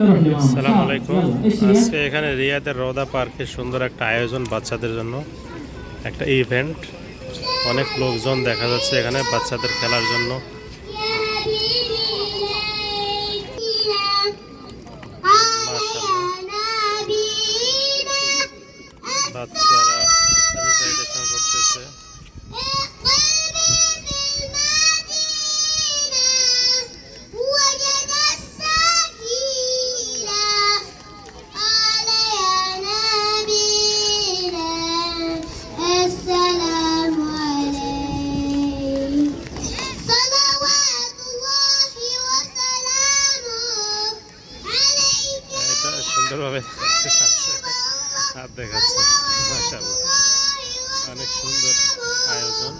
আসসালামু আলাইকুম আজকে এখানে রিয়াদের রোদা পার্কে সুন্দর একটা আয়োজন বাচ্চাদের জন্য। একটা ইভেন্ট অনেক লোকজন দেখা যাচ্ছে এখানে বাচ্চাদের খেলার জন্য। সুন্দরভাবে হাত দেখাচ্ছে। মাসাল্লাহ অনেক সুন্দর আয়োজন।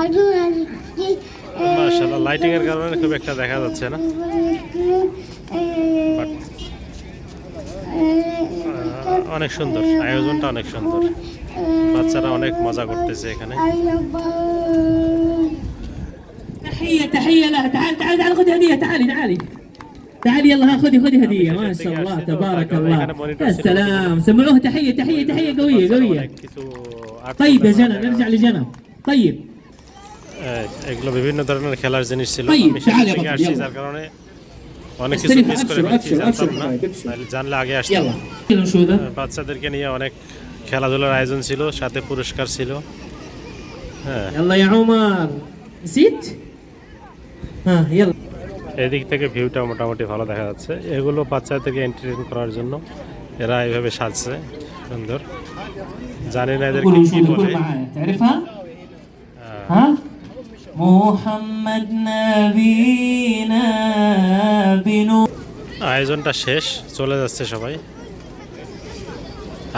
I do, صلوات الله وسلامه عليك يا حبيب الله صلوات الله وسلامه মাশাআল্লাহ লাইটিং এর কারণে খুব একটা দেখা যাচ্ছে না বাট অনেক সুন্দর আয়োজনটা অনেক সুন্দর বাচ্চারা অনেক মজা করতেছে এখানে تحية تحية لها تعال تعال تعال خذي هدية تعالي تعالي تعالي يلا ها خذي خذي هدية ما شاء الله تبارك الله يا سلام سمعوها تحية تحية تحية قوية قوية অনেক কিছু art طيب يا করা جنى দেখা نرجع لجنى طيب এই, এগুলো বিভিন্ন ধরনের খেলার জিনিস ছিল। আমি সেখান থেকে আসছি যার কারণে অনেক কিছু মিস করে ফেলছি জানতাম না। জানলে আগে আসতাম। হ্যাঁ, বাচ্চাদেরকে নিয়ে অনেক খেলাধুলার আয়োজন ছিল সাথে পুরস্কার ছিল। হ্যাঁ। এদিক থেকে ভিউটা মোটামুটি ভালো দেখা যাচ্ছে। এগুলো বাচ্চাদেরকে এন্টারটেন করার জন্য এরা এইভাবে সাজছে সুন্দর। জানি না এদেরকে কি বলে। হ্যাঁ? আয়োজনটা শেষ, চলে যাচ্ছে সবাই।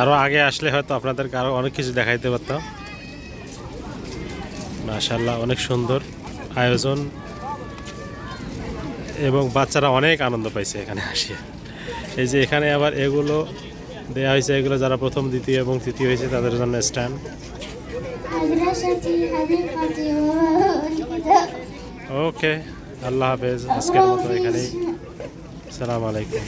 আরও আগে আসলে হয়তো আপনাদেরকে আরও অনেক কিছু দেখাইতে পারতাম। মাশাল্লাহ অনেক সুন্দর আয়োজন। এবং বাচ্চারা অনেক আনন্দ পাইছে এখানে আসিয়া। এই যে এখানে আবার এগুলো দেয়া হয়েছে, এগুলো যারা প্রথম, দ্বিতীয় এবং তৃতীয় হয়েছে, তাদের জন্য স্ট্যান্ড। ওকে আল্লাহ হাফেজ আজকের মতো এখানেই সালাম আলাইকুম